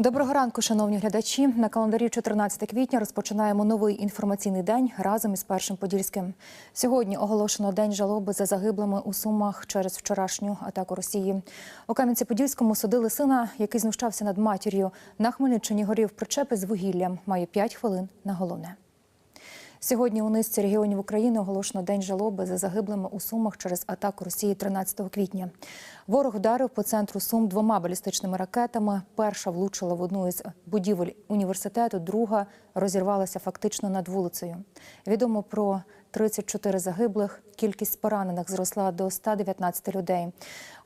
Доброго ранку, шановні глядачі. На календарі 14 квітня розпочинаємо новий інформаційний день разом із першим подільським. Сьогодні оголошено день жалоби за загиблими у Сумах через вчорашню атаку Росії. У Кам'янці-Подільському судили сина, який знущався над матір'ю. На Хмельниччині горів причепи з вугіллям. Має 5 хвилин на головне. Сьогодні у низці регіонів України оголошено день жалоби за загиблими у Сумах через атаку Росії 13 квітня. Ворог вдарив по центру Сум двома балістичними ракетами. Перша влучила в одну із будівель університету, друга розірвалася фактично над вулицею. Відомо про 34 загиблих. Кількість поранених зросла до 119 людей.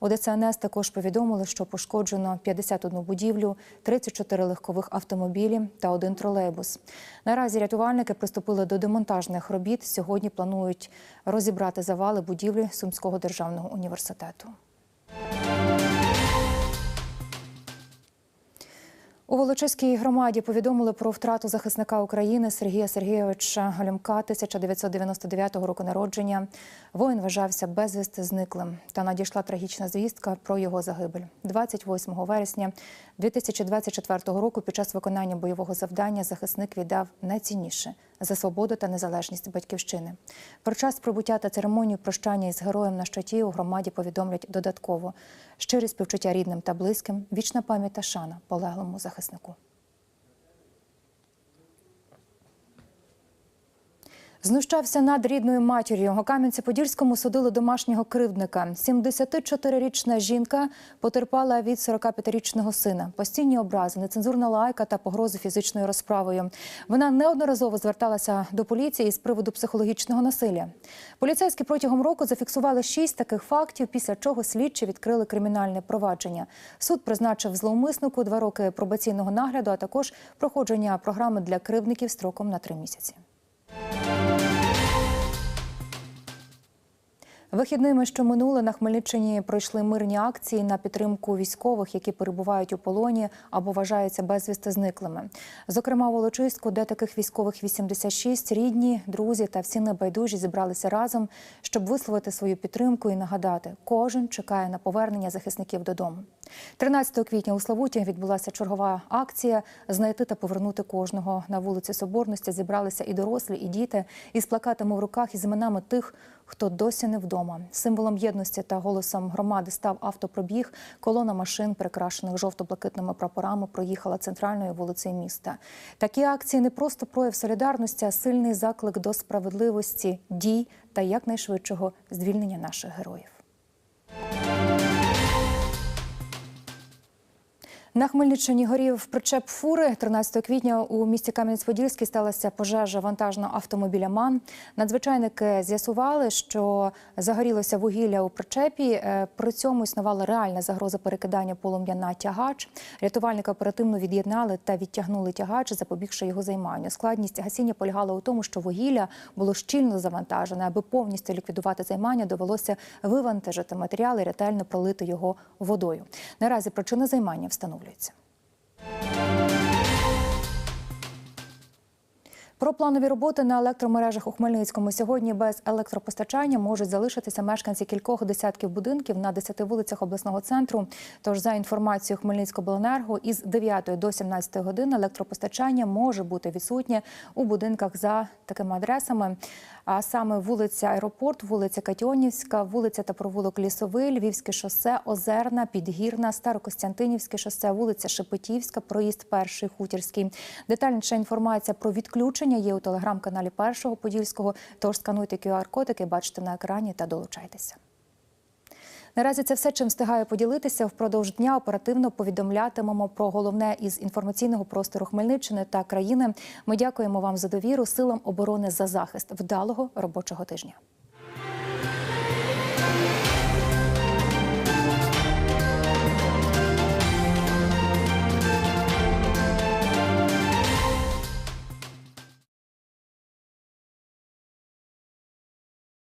У ДСНС також повідомили, що пошкоджено 51 будівлю, 34 легкових автомобілі та один тролейбус. Наразі рятувальники приступили до демонтажних робіт. Сьогодні планують розібрати завали будівлі Сумського державного університету. У Волочиській громаді повідомили про втрату захисника України Сергія Сергійовича Галюмка, 1999 року народження. Воїн вважався безвісти зниклим. Та надійшла трагічна звістка про його загибель. 28 вересня 2024 року під час виконання бойового завдання захисник віддав найцінніше за свободу та незалежність батьківщини. Про час прибуття та церемонію прощання із героєм на щиті у громаді повідомлять додатково. Щирі співчуття рідним та близьким, вічна пам'ять та шана полеглому захиснику. Знущався над рідною матір'ю. У Кам'янці-Подільському судили домашнього кривдника. 74-річна жінка потерпала від 45-річного сина. Постійні образи, нецензурна лайка та погрози фізичною розправою. Вона неодноразово зверталася до поліції з приводу психологічного насилля. Поліцейські протягом року зафіксували шість таких фактів, після чого слідчі відкрили кримінальне провадження. Суд призначив зловмиснику два роки пробаційного нагляду, а також проходження програми для кривдників строком на три місяці. Вихідними, що минули на Хмельниччині, пройшли мирні акції на підтримку військових, які перебувають у полоні або вважаються безвісти зниклими. Зокрема, в Волочиську, де таких військових 86, рідні, друзі та всі небайдужі зібралися разом, щоб висловити свою підтримку і нагадати, кожен чекає на повернення захисників додому. 13 квітня у Славуті відбулася чергова акція знайти та повернути кожного на вулиці Соборності. Зібралися і дорослі, і діти із плакатами в руках із іменами тих, хто досі не вдома. Символом єдності та голосом громади став автопробіг. Колона машин, прикрашених жовто-блакитними прапорами, проїхала центральною вулицею міста. Такі акції не просто прояв солідарності, а сильний заклик до справедливості, дій та якнайшвидшого звільнення наших героїв. На Хмельниччині горів причеп фури. 13 квітня у місті Кам'янець-Подільський сталася пожежа вантажного автомобіля МАН. Надзвичайники з'ясували, що загорілося вугілля у причепі. Е, При цьому існувала реальна загроза перекидання полум'я на тягач. Рятувальники оперативно від'єднали та відтягнули тягач, запобігши його займанню. Складність гасіння полягала у тому, що вугілля було щільно завантажене. Аби повністю ліквідувати займання, довелося вивантажити матеріал і ретельно пролити його водою. Наразі причина займання встановлюється. Про планові роботи на електромережах у Хмельницькому сьогодні без електропостачання можуть залишитися мешканці кількох десятків будинків на 10 вулицях обласного центру. Тож, за інформацією Хмельницькобленерго, із 9 до 17 годин електропостачання може бути відсутнє у будинках за такими адресами. А саме вулиця Аеропорт, вулиця Катьонівська, вулиця та провулок Лісовий, Львівське шосе, Озерна, Підгірна, Старокостянтинівське шосе, вулиця Шепетівська, проїзд Перший Хутірський. Детальніша інформація про відключення є у телеграм-каналі Першого Подільського. Тож скануйте QR-код, який бачите на екрані, та долучайтеся. Наразі це все, чим встигаю поділитися. Впродовж дня оперативно повідомлятимемо про головне із інформаційного простору Хмельниччини та країни. Ми дякуємо вам за довіру силам оборони за захист вдалого робочого тижня.